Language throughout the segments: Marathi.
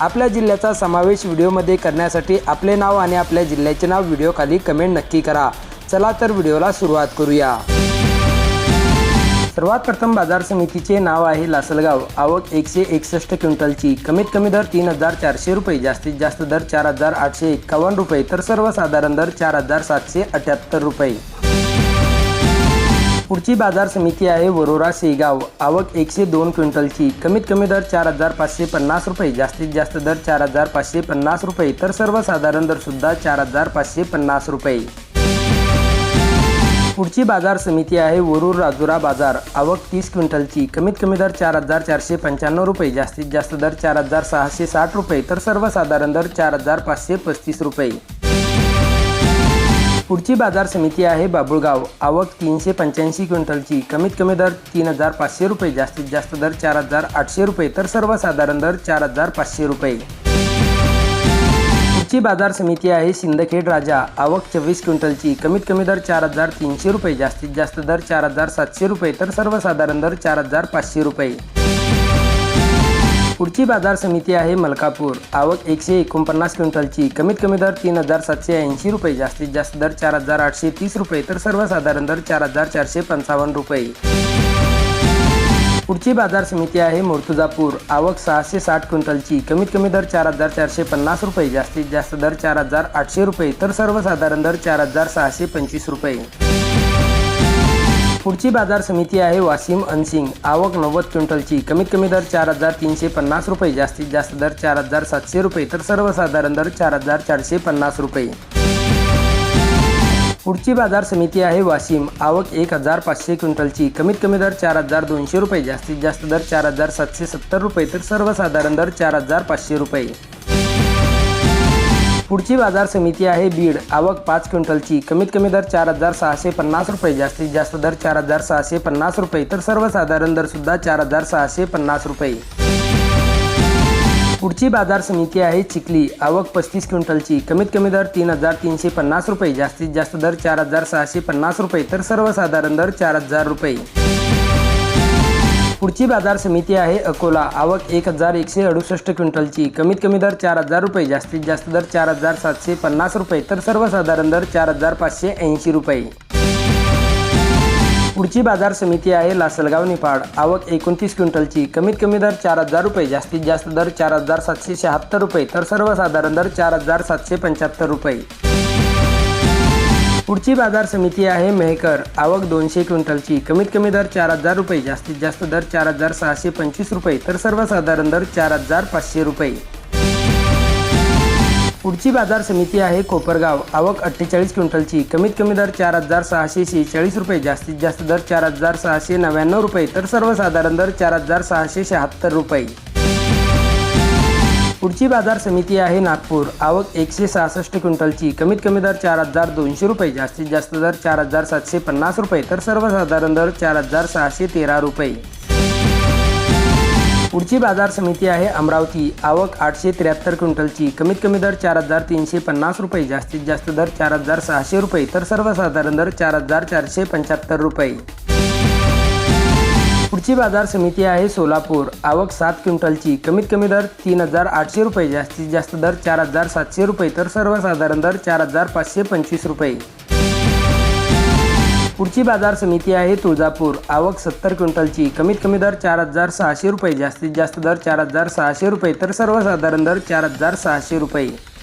आपल्या जिल्ह्याचा समावेश व्हिडिओमध्ये करण्यासाठी आपले नाव आणि आपल्या जिल्ह्याचे नाव व्हिडिओखाली कमेंट नक्की करा. चला तर व्हिडिओला सुरुवात करूया. सर्वात प्रथम बाजार समितीचे नाव आहे लासलगाव. आवक एकशे एकसष्ट क्विंटलची. कमीत कमी दर तीन हजार चारशे रुपये जास्तीत जास्त दर चार हजार आठशे एक्कावन्न रुपये तर सर्वसाधारण दर चार हजार सातशे अठ्याहत्तर रुपये. पुढची बाजार समिती आहे वरोरा शेगाव आवक एकशे दोन क्विंटलची. कमीत कमी दर चार हजार पाचशे पन्नास रुपये. जास्तीत जास्त दर चार हजार पाचशे पन्नास रुपये. तर सर्वसाधारण दर सुद्धा चार हजार पाचशे पन्नास रुपये. पुढची बाजार समिती आहे वरूर राजुरा बाजार. आवक तीस क्विंटलची. कमीत कमी दर चार हजार चारशे पंच्याण्णव रुपये. जास्तीत जास्त दर चार हजार सहाशे साठ रुपये. तर सर्वसाधारण दर चार हजार पाचशे पस्तीस रुपये. पुढची बाजार समिती आहे बाबुळगाव. आवक तीनशे पंच्याऐंशी क्विंटलची. कमीत कमी दर तीन हजार पाचशे रुपये जास्तीत जास्त दर चार हजार आठशे रुपये तर सर्वसाधारण दर चार हजार पाचशे रुपये. पुढची बाजार समिती आहे सिंदखेड राजा. आवक चोवीस क्विंटलची. कमीत कमी दर चार हजार तीनशे रुपये जास्तीत जास्त दर चार हजार सातशे रुपये तर सर्वसाधारण दर चार हजार पाचशे रुपये. पुढची बाजार समिती आहे मलकापूर. आवक एकशे एकोणपन्नास क्विंटलची. कमीत कमी दर तीन हजार सातशे ऐंशी रुपये. जास्तीत जास्त दर चार हजार आठशे तीस रुपये. तर सर्वसाधारण दर चार हजार चारशे पंचावन्न रुपये. पुढची बाजार समिती आहे मुर्तुजापूर. आवक सहाशे साठ क्विंटलची. कमीत कमी दर चार हजार चारशे पन्नास रुपये. जास्तीत जास्त दर चार हजार आठशे रुपये. तर सर्वसाधारण दर चार हजार सहाशे पंचवीस रुपये. पुढची बाजार समिती आहे वाशिम अनसिंग. आवक नव्वद क्विंटलची. कमीत कमी दर चार हजार तीनशे पन्नास रुपये. जास्तीत जास्त दर चार हजार सातशे रुपये. तर सर्वसाधारण दर चार हजार चारशे पन्नास रुपये. पुढची बाजार समिती आहे वाशिम आवक एक हजार पाचशे क्विंटलची. कमीत कमी दर चार हजार दोनशे रुपये. जास्तीत जास्त दर चार हजार सातशे सत्तर रुपये. तर सर्वसाधारण दर चार हजार पाचशे रुपये. पुढची बाजार समिती आहे बीड. आवक पाच क्विंटलची. कमीत कमी दर चार हजार सहाशे पन्नास रुपये. जास्तीत जास्त दर चार हजार सहाशे पन्नास रुपये. तर सर्वसाधारण दर सुद्धा चार हजार सहाशे पन्नास रुपये. पुढची बाजार समिती आहे चिखली. आवक पस्तीस क्विंटलची. कमीत कमी दर तीन हजार तीनशे पन्नास रुपये. जास्तीत जास्त दर चार हजार सहाशे पन्नास रुपये. तर सर्वसाधारण दर चार हजार रुपये. पुढची बाजार समिती आहे अकोला. आवक एक हजार एकशे अडुसष्ट क्विंटलची. कमीत कमी दर चार हजार रुपये जास्तीत जास्त दर चार हजार सातशे पन्नास रुपये तर सर्वसाधारण दर चार हजार पाचशे ऐंशी रुपये. पुढची बाजार समिती आहे लासलगाव निफाड. आवक एकोणतीस क्विंटलची. कमीत कमी दर चार हजार रुपये जास्तीत जास्त दर चार हजार सातशे शहात्तर रुपये तर सर्वसाधारण दर चार हजार सातशे पंच्याहत्तर रुपये. पुढची बाजार समिती आहे मेहकर. आवक दोनशे क्विंटलची. कमीत कमी दर चार हजार रुपये जास्तीत जास्त दर चार हजार सहाशे पंचवीस रुपये तर सर्वसाधारण दर चार हजार पाचशे रुपये. पुढची बाजार समिती आहे कोपरगाव. आवक अठ्ठेचाळीस क्विंटलची. कमीत कमी दर चार हजार सहाशे शेहेचाळीस रुपये जास्तीत जास्त दर चार हजार सहाशे नव्याण्णव रुपये तर सर्वसाधारण दर चार हजार सहाशे शहात्तर रुपये. पुढची बाजार समिती आहे नागपूर. आवक एकशे सहासष्ट क्विंटलची. कमीत कमी दर चार हजार दोनशे रुपये जास्तीत जास्त दर चार हजार सातशे पन्नास रुपये तर सर्वसाधारण दर चार हजार सहाशे तेरा रुपये. पुढची बाजार समिती आहे अमरावती. आवक आठशे त्र्याहत्तर क्विंटलची. कमीत कमी दर चार हजार तीनशे पन्नास रुपये जास्तीत जास्त दर चार हजार सहाशे रुपये तर सर्वसाधारण दर चार हजार चारशे पंच्याहत्तर रुपये. पुढची बाजार समिती आहे सोलापूर. आवक सात क्विंटलची. कमीत कमी दर तीन हजार आठशे रुपये. जास्तीत जास्त दर चार हजार सातशे रुपये. तर सर्वसाधारण दर चार हजार पाचशे पंचवीस रुपये. पुढची बाजार समिती आहे तुळजापूर. आवक सत्तर क्विंटलची. कमीत कमी दर चार हजार सहाशे रुपये. जास्तीत जास्त दर चार हजार सहाशे रुपये. तर सर्वसाधारण दर चार हजार सहाशे रुपये.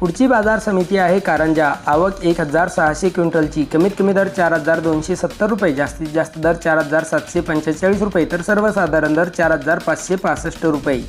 पुढची बाजार समिती आहे कारंजा आवक एक हजार सहाशे क्विंटलची कमीत कमी दर चार हजार दोनशे सत्तर रुपये जास्तीत जास्त दर चार हजार सातशे पंचेचाळीस रुपये तर सर्वसाधारण दर चार हजार पाचशे पासष्ट रुपये.